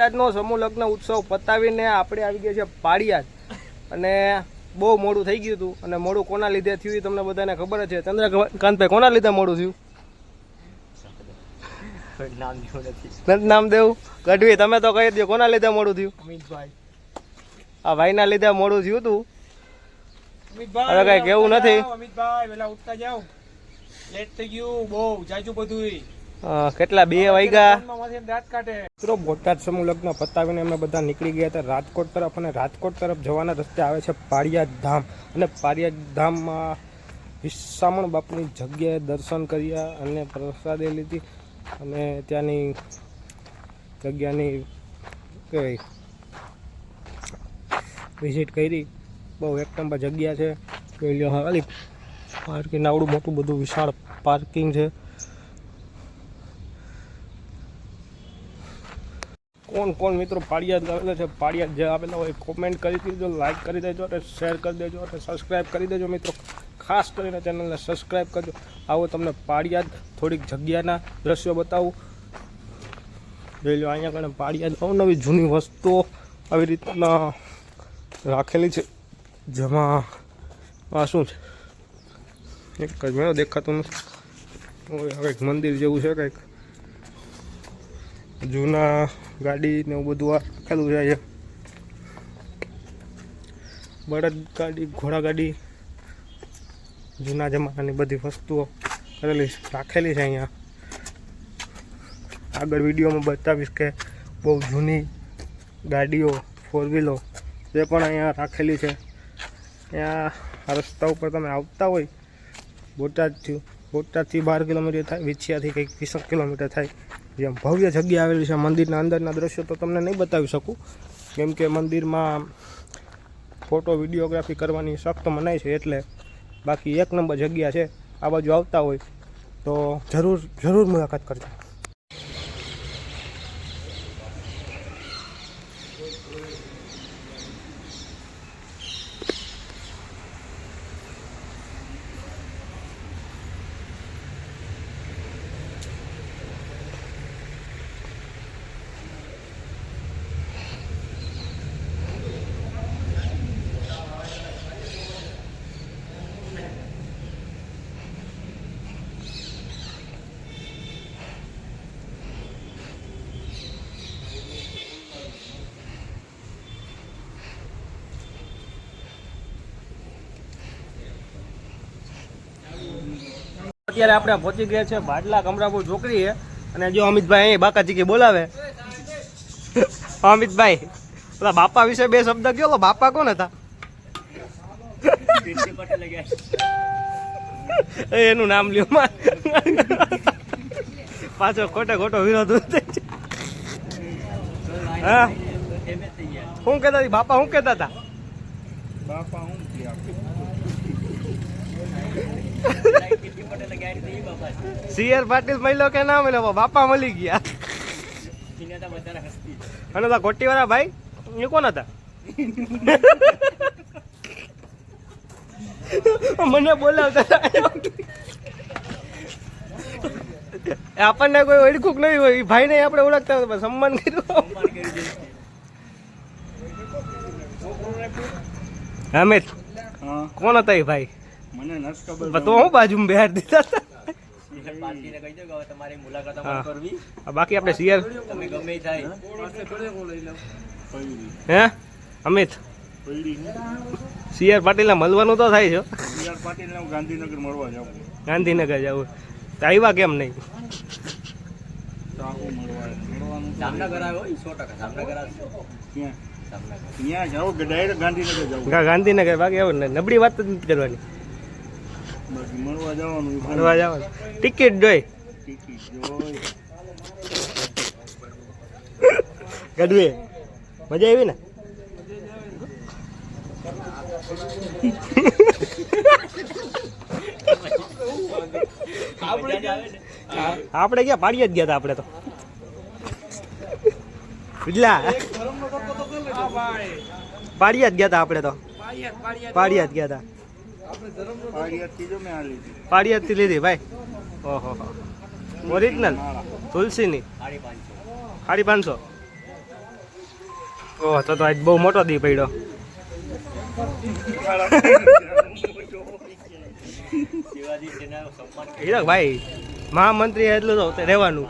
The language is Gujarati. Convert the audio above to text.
બોટાદનો સમૂહ લગ્ન ઉત્સવ પતાવીને આપણે આવી ગયા છે પાડિયાદ અને બહુ મોડું થઈ ગયું હતું. અને મોડું કોના લીધે થયું એ તમને બધાને ખબર છે. ચંદ્રકાંતભાઈ કોના લીધે મોડું થયું? નામદેવ ગઢવી તમે તો કહી દો કોના લીધે મોડું થયું? અમિતભાઈ. આ ભાઈના લીધે મોડું થયું હતું અમિતભાઈ હવે કાંઈ કેવું નથી. અમિતભાઈ વેલા ઉઠતા જાવ લેટ થઈ ગયું બહુ જાજુ બધું કેટલા બે વાગ્યા? દાંત મિત્રો બોટાદ સમૂહ લગ્ન પતાવીને અમે બધા નીકળી ગયા હતા રાજકોટ તરફ અને રાજકોટ તરફ જવાના રસ્તે આવે છે પાળિયાદ ધામ. અને પાળિયાદ ધામમાં વિસામણ બાપની જગ્યાએ દર્શન કર્યા અને પ્રસાદે લીધી અને ત્યાંની જગ્યાની કહેવાય વિઝિટ કરી. બહુ એક નંબર જગ્યા છે. જોઈ લો પાર્કિંગ આવડું મોટું બધું વિશાળ પાર્કિંગ છે. કોણ કોણ મિત્રો પાડિયાદ આવેલા છે? પાડિયાદ જે આવેલા હોય કોમેન્ટ કરી દેજો લાઈક કરી દેજો અને શેર કરી દેજો અને સબસ્ક્રાઈબ કરી દેજો મિત્રો. ખાસ કરીને ચેનલને સબસ્ક્રાઈબ કરજો. આવો તમને પાડિયાદ થોડીક જગ્યાના દ્રશ્યો બતાવું. જોઈ લો અહીંયા કણે પાડિયાદ અવનવી જૂની વસ્તુઓ આવી રીતના રાખેલી છે. જેમાં આ શું છે? એક જ મેળો દેખાતું નથી. હવે એક મંદિર જેવું છે કંઈક. જૂના ગાડી ને એવું બધું રાખેલું છે અહીંયા. બળદ ગાડી, ઘોડા ગાડી, જૂના જમાનાની બધી વસ્તુઓ કરેલી રાખેલી છે અહીંયા. આગળ વિડીયોમાં બતાવીશ કે બહુ જૂની ગાડીઓ ફોર વ્હીલો જે પણ અહીંયા રાખેલી છે. ત્યાં રસ્તા ઉપર તમે આવતા હોય, બોટાદથી બોટાદથી બાર કિલોમીટર થાય, વિછિયાથી કંઈક વીસક કિલોમીટર થાય. જેમ ભવ્ય જગ્યા આવેલી છે મંદિરના અંદરના દ્રશ્યો તો તમને નહીં બતાવી શકું. કેમ કે મંદિરમાં ફોટો વિડીયોગ્રાફી કરવાની સખ્ત મનાય છે એટલે બાકી એક નંબર જગ્યા છે. આ બાજુ આવતા હોય તો જરૂર જરૂર મુલાકાત કરજો. અત્યારે આપણે પહોંચી ગયા છે ભાડલા કમરાપુર ચોકડી અને જો અમિતભાઈ અહીં કે બોલાવે. અમિતભાઈ, પેલા બાપા વિશે બે શબ્દ કયો બાપા કોણ હતા? એનું નામ લ્યો પાછો ખોટે ખોટો વિરોધ હા? શું કહેતા હતા? બાપા શું કહેતા હતા? બાપા હું સીઆર પાટીલ મળ્યો કે ના મળ્યો? બાપા મળી ગયા. અને ઓલા કોટીવાળા ભાઈ? એ કોણ હતા? મને બોલાવતા આપણને કોઈ ઓળખુક નહીં હોય એ ભાઈને આપણે ઓળખતા હોય સન્માન કર્યું. અમિત કોણ હતા એ ભાઈ? મને નથી ખબર તો હું બાજુમાં બેહાર દીધા હતા? તમારી મુલાકાત હા. કરવી. આ બાકી આપણે હે અમિત? સીઆર પાટીલ મળવાનું તો થાય છે. સીઆર પાટીલ ગાંધીનગર મળવા જાઉં. ગાંધીનગર જવું તો આવ્યા કેમ નહીં? ગાંધીનગર જાઉં ગાંધીનગર બાકી આવું નબળી વાત જ નથી કરવાની. મળવા જવાનું ટિકિટ જોઈ. ટિકિટ જોઈ. ગઢવી મજા આવી ને? આપણે ક્યાં? પાડીએ જ ગયા હતા આપણે તો. બિજલા પાડીએ જ ગયા હતા આપણે તો. પાડીએ જ ગયા હતા પાડિયાદથી હતી લીધી. ભાઈ? ઓહો ઓરિજિનલ તુલસીની? સાડી પાંચસો. ઓહ તો તો આજ બહુ મોટો દી પડ્યો. હીરક ભાઈ મહામંત્રી એટલું તો રહેવાનું.